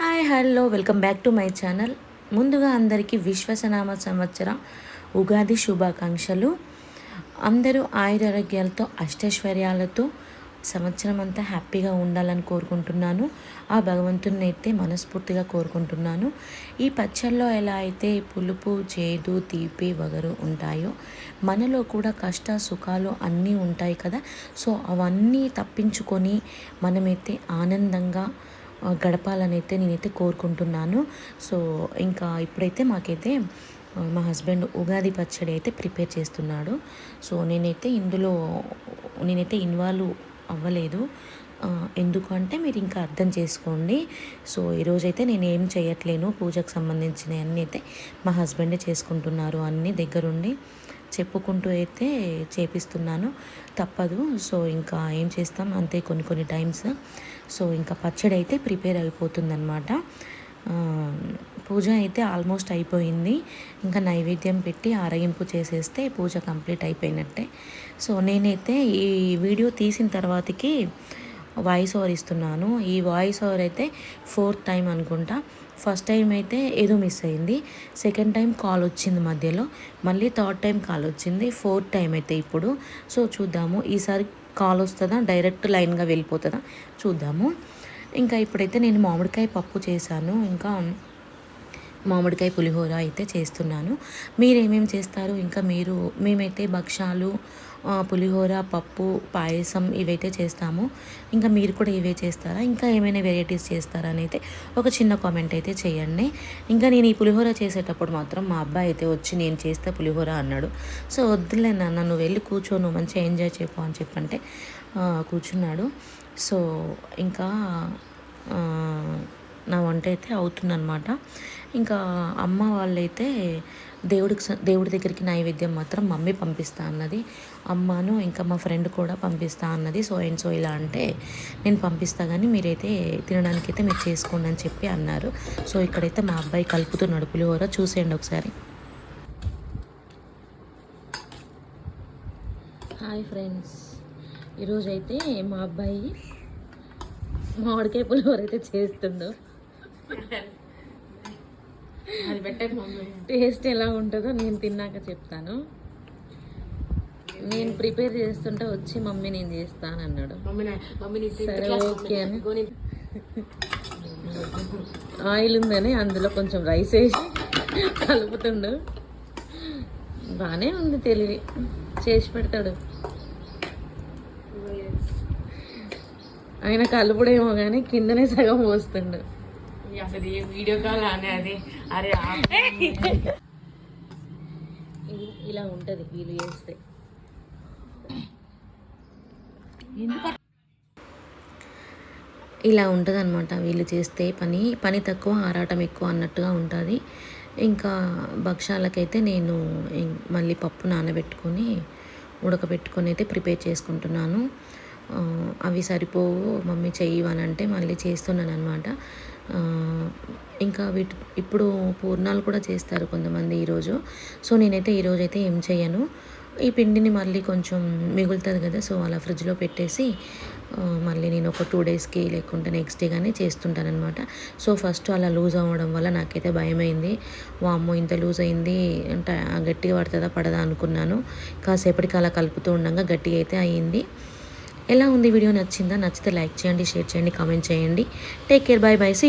Hi hello welcome back to my channel. ముందుగా అందరికీ విశ్వసనామ సంవత్సరం ఉగాది శుభాకాంక్షలు. అందరూ ఆయురారోగ్యాలతో అష్టైశ్వర్యాలతో సంవత్సరం అంతా హ్యాపీగా ఉండాలని కోరుకుంటున్నాను. ఆ భగవంతుని అయితే మనస్ఫూర్తిగా కోరుకుంటున్నాను. ఈ పచ్చళ్ళలో ఎలా అయితే పులుపు చేదు తీపి వగరు ఉంటాయో మనలో కూడా కష్ట సుఖాలు అన్నీ ఉంటాయి కదా. సో అవన్నీ తప్పించుకొని మనమైతే ఆనందంగా గడపాలని అయితే నేనైతే కోరుకుంటున్నాను. సో ఇంకా ఇప్పుడైతే మాకైతే మా హస్బెండ్ ఉగాది పచ్చడి అయితే ప్రిపేర్ చేస్తున్నాడు. సో నేనైతే ఇందులో నేనైతే ఇన్వాల్వ్ అవ్వలేదు. ఎందుకు అంటే మీరు ఇంకా అర్థం చేసుకోండి. సో ఈరోజైతే నేను ఏం చేయట్లేను. పూజకు సంబంధించిన అన్నీ అయితే మా హస్బెండే చేసుకుంటున్నారు అన్నీ దగ్గరుండి. చెప్పుకుంటూ అయితే చేపిస్తున్నాను. తప్పదు. సో ఇంకా ఏం చేస్తాం? అంతే కొన్ని కొన్ని టైమ్స్. సో ఇంకా పచ్చడి అయితే ప్రిపేర్ అయిపోతుందన్నమాట. పూజ అయితే ఆల్మోస్ట్ అయిపోయింది. ఇంకా నైవేద్యం పెట్టి ఆరగింపు చేసేస్తే పూజ కంప్లీట్ అయిపోయినట్టే. సో నేనైతే ఈ వీడియో తీసిన తర్వాతకి వాయిస్ ఓవర్ ఇస్తున్నాను. ఈ వాయిస్ ఓవర్ అయితే ఫోర్త్ టైం అనుకుంటా. ఫస్ట్ టైం అయితే ఏదో మిస్ అయింది. సెకండ్ టైం కాల్ వచ్చింది మధ్యలో. మళ్ళీ థర్డ్ టైం కాల్ వచ్చింది. ఫోర్త్ టైం అయితే ఇప్పుడు. సో చూద్దాము. ఈసారి కాల్ వస్తుందా? డైరెక్ట్ లైన్గా వెళ్ళిపోతుందా? చూద్దాము. ఇంకా ఇప్పుడైతే నేను మామిడికాయ పప్పు చేశాను. ఇంకా మామిడికాయ పులిహోర అయితే చేస్తున్నాను. మీరు ఏమేమి చేస్తారు? ఇంకా మీరు మేమైతే భక్షాలు పులిహోర పప్పు పాయసం ఇవైతే చేస్తాము. ఇంకా మీరు కూడా ఇవే చేస్తారా? ఇంకా ఏమైనా వెరైటీస్ చేస్తారా అని అయితే ఒక చిన్న కామెంట్ అయితే చేయండి. ఇంకా నేను ఈ పులిహోర చేసేటప్పుడు మాత్రం మా అబ్బాయి అయితే వచ్చి నేను చేస్తే పులిహోర అన్నాడు. సో వద్దులే నాన్న నువ్వు వెళ్ళి కూర్చోను మంచిగా ఎంజాయ్ చేయపో అని చెప్పంటే కూర్చున్నాడు. సో ఇంకా వంట అయితే అవుతుందన్నమాట. ఇంకా అమ్మ వాళ్ళైతే దేవుడికి దేవుడి దగ్గరికి నైవేద్యం మాత్రం మమ్మీ పంపిస్తా అన్నది. అమ్మను ఇంకా మా ఫ్రెండ్ కూడా పంపిస్తా అన్నది. సో అండ్ సో ఇలా అంటే నేను పంపిస్తా కానీ మీరైతే తినడానికి అయితే మీరు చేసుకోండి అని చెప్పి అన్నారు. సో ఇక్కడైతే మా అబ్బాయి కలుపుతున్నాడు పులిహోర చూసేయండి ఒకసారి. Hi friends. ఈరోజైతే మా అబ్బాయి మామిడికాయ పులిహోర అయితే చేస్తుండో. అది టేస్ట్ ఎలా ఉంటుందో నేను తిన్నాక చెప్తాను. నేను ప్రిపేర్ చేస్తుంటే వచ్చి మమ్మీ నేను చేస్తాను అన్నాడు. సరే, ఓకే అని. ఆయిల్ ఉందని అందులో కొంచెం రైస్ వేసి కలుపుతుండు. బాగానే ఉంది తెలివి. చేసి పెడతాడు. ఆయన కలుపుడేమో కానీ కిందనే సగం పోస్తుండు. అసలు ఏ వీడియో కాల్ అనే అది అరే ఇలా ఉంటుంది వీళ్ళు చేస్తే ఇలా ఉంటుంది అనమాట వీళ్ళు చేస్తే పని పని తక్కువ ఆరాటం ఎక్కువ అన్నట్టుగా ఉంటుంది ఇంకా భక్షాలకైతే నేను మళ్ళీ పప్పు నానబెట్టుకొని ఉడకబెట్టుకొని అయితే ప్రిపేర్ చేసుకుంటున్నాను అవి సరిపోవు మమ్మీ చెయ్యవనంటే మళ్ళీ చేస్తున్నాను అనమాట ఇంకా వీటి ఇప్పుడు పూర్ణాలు కూడా చేస్తారు కొంతమంది ఈరోజు. సో నేనైతే ఈరోజు అయితే ఏం చేయను. ఈ పిండిని మళ్ళీ కొంచెం మిగులుతుంది కదా సో అలా ఫ్రిడ్జ్లో పెట్టేసి మళ్ళీ నేను ఒక టూ డేస్కి లేకుంటే నెక్స్ట్ డే కానీ చేస్తుంటాను అనమాట సో ఫస్ట్ అలా లూజ్ అవ్వడం వల్ల నాకైతే భయమైంది. వామ్మో ఇంత లూజ్ అయింది అంటే గట్టిగా పడుతుందా పడదా అనుకున్నాను. కాసేపటికి అలా కలుపుతూ ఉండగా గట్టిగా అయితే అయ్యింది. ఎలా ఉంది వీడియో నచ్చిందా? నచ్చితే లైక్ చేయండి షేర్ చేయండి కామెంట్ చేయండి. Take care bye bye see